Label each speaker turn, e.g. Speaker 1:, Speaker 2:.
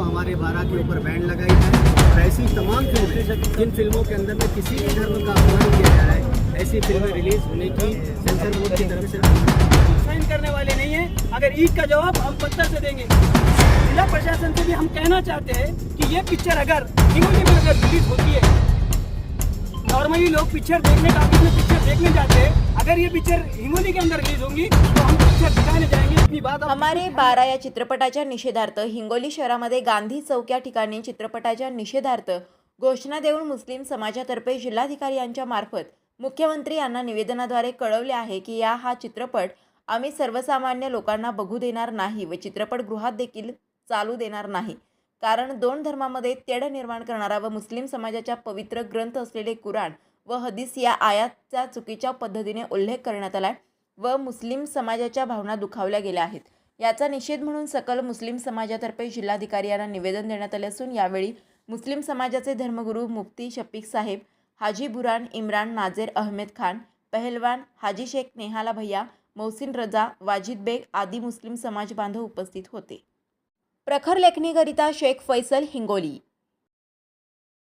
Speaker 1: हमारे बारह के ऊपर बैंड लगाई है ऐसी तमाम फ़िल्में जिन फ़िल्मों के अंदर में किसी भी धर्म का अपमान किया जा रहा है, ऐसी फ़िल्में रिलीज़ होने की सेंसर बोर्ड की तरफ़ से
Speaker 2: साइन करने वाले नहीं है। अगर ईद का जवाब हम पत्थर से देंगे। जिला प्रशासन से भी हम कहना चाहते हैं कि ये पिक्चर अगर हिंगोली में अगर रिलीज़ होती है, नॉर्मली लोग पिक्चर देखने में पिक्चर देखने जाते हैं। अगर ये पिक्चर हिंगोली के अंदर रिलीज़ होंगी तो हम पिक्चर दिखाने जाएँगे।
Speaker 3: हमारे बारा या चित्रपटाच्या निषेधार्थ हिंगोली शहरामध्ये गांधी चौक या ठिकाणी चित्रपटाच्या निषेधार्थ घोषणा देऊन मुस्लिम समाजातर्फे जिल्हाधिकारी यांच्या मार्फत मुख्यमंत्री यांना निवेदनाद्वारे कळवले आहे की या हा चित्रपट आम्ही सर्वसामान्य लोकांना बघू देणार नाही व चित्रपटगृहात देखील चालू देणार नाही. कारण दोन धर्मामध्ये तेढ निर्माण करणारा व मुस्लिम समाजाच्या पवित्र ग्रंथ असलेले कुराण व हदीस या आयातचा चुकीच्या पद्धतीने उल्लेख करण्यात आलाय. व मुस्लिम समाजाच्या भावना दुखावल्या गेल्या आहेत. याचा निषेध म्हणून सकल मुस्लिम समाजातर्फे जिल्हाधिकारी यांना निवेदन देण्यात आले असून यावेळी मुस्लिम समाजाचे धर्मगुरू मुफ्ती शफीक साहेब हाजी बुरान इम्रान नाझेर अहमेद खान पहलवान हाजी शेख नेहाला भैया मोहसिन रजा वाजिद बेग आदी मुस्लिम समाज बांधव उपस्थित होते. प्रखर लेखणीकरिता शेख फैसल हिंगोली